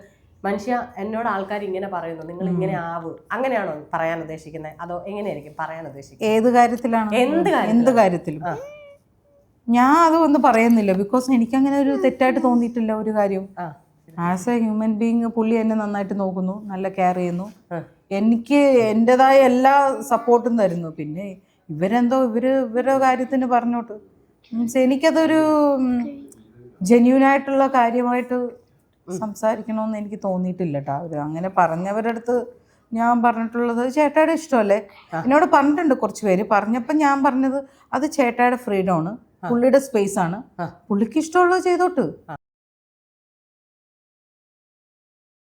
മനുഷ്യ എന്നോട് ആൾക്കാർ ഇങ്ങനെ പറയുന്നു നിങ്ങൾ ഇങ്ങനെ ആവൂ. അങ്ങനെയാണോ പറയാൻ ഉദ്ദേശിക്കുന്നത് അതോ എങ്ങനെയായിരിക്കും പറയാൻ ഉദ്ദേശിക്കുന്നത് ഏത് കാര്യത്തിലാണ്? എന്ത്. എന്ത് കാര്യത്തിലും. ഞാൻ അതൊന്നും പറയുന്നില്ല ബിക്കോസ് എനിക്കങ്ങനെ ഒരു തെറ്റായിട്ട് തോന്നിയിട്ടില്ല ഒരു കാര്യം. ആസ് എ ഹ്യൂമൻ ബീങ് പുള്ളി എന്നെ നന്നായിട്ട് നോക്കുന്നു നല്ല കെയർ ചെയ്യുന്നു. എനിക്ക് എന്റെതായ എല്ലാ സപ്പോർട്ടും തരുന്നു. പിന്നെ ഇവരെന്തോ ഇവർ ഇവരുടെ കാര്യത്തിന് പറഞ്ഞോട്ട്. മീൻസ് എനിക്കതൊരു ജെന്യൂൻ ആയിട്ടുള്ള കാര്യമായിട്ട് സംസാരിക്കണമെന്ന് എനിക്ക് തോന്നിയിട്ടില്ല കേട്ടോ അവർ അങ്ങനെ പറഞ്ഞവരുടെ അടുത്ത് ഞാൻ പറഞ്ഞിട്ടുള്ളത് ചേട്ടായുടെ ഇഷ്ടമല്ലേ? എന്നോട് പറഞ്ഞിട്ടുണ്ട് കുറച്ച് പേര്. പറഞ്ഞപ്പോൾ ഞാൻ പറഞ്ഞത് അത് ചേട്ടായുടെ ഫ്രീഡമാണ്. പുള്ളിയുടെ സ്പേസ് ആണ്. പുള്ളിക്ക് ഇഷ്ടമുള്ളത് ചെയ്തോട്ട്.